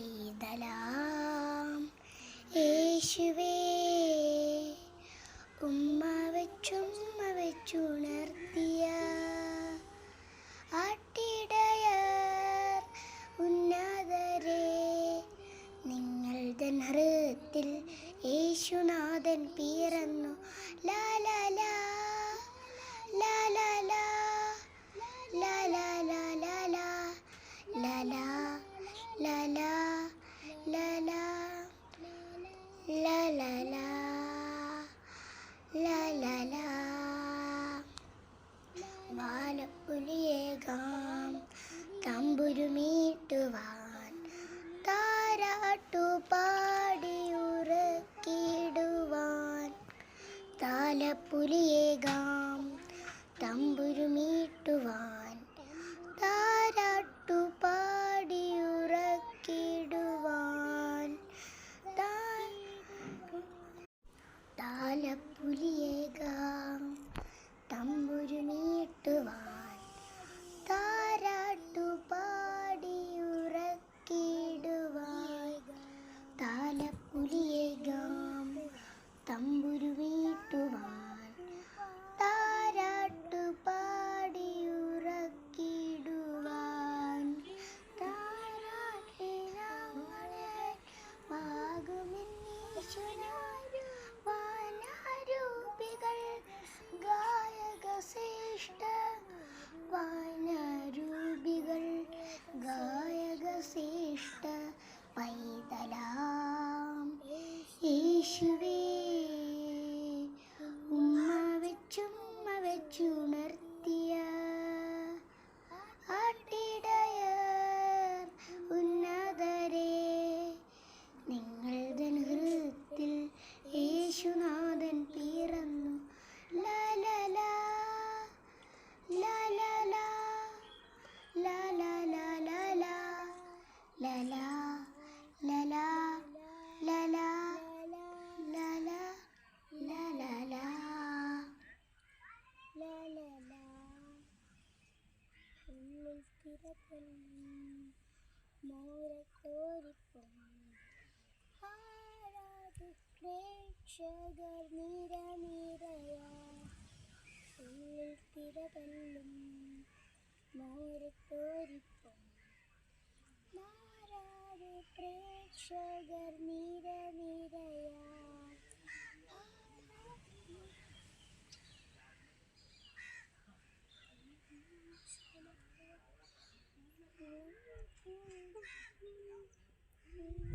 പൈതലാം യേശുവേ ഉമ്മ വെച്ചുമ്മ വെച്ചുണർത്തിയ ആട്ടിടയർ ഉന്നതരെ നിങ്ങളുടെ നറുത്തിൽ യേശുനാഥൻ പീറന്നു. ലാലാലാ വാനപ്പുലിയേകാം തമ്പുരുമീട്ടുവാൻ താരാട്ടുപാടിയുറക്കിടുവാൻ താലപ്പുലിയേകാം. തമ്പുരുമീട്ടുവാൻ താരാട്ടുപാടിയുറക്കിടുവാൻ താലപ്പുലി 对吧？心 പ്രേക്ഷകർ നിര നിരയാളിൽ തിരകല്ലും മോരത്തോരിപ്പം മാറാതെ പ്രേക്ഷകർ നിര നിര Thank you.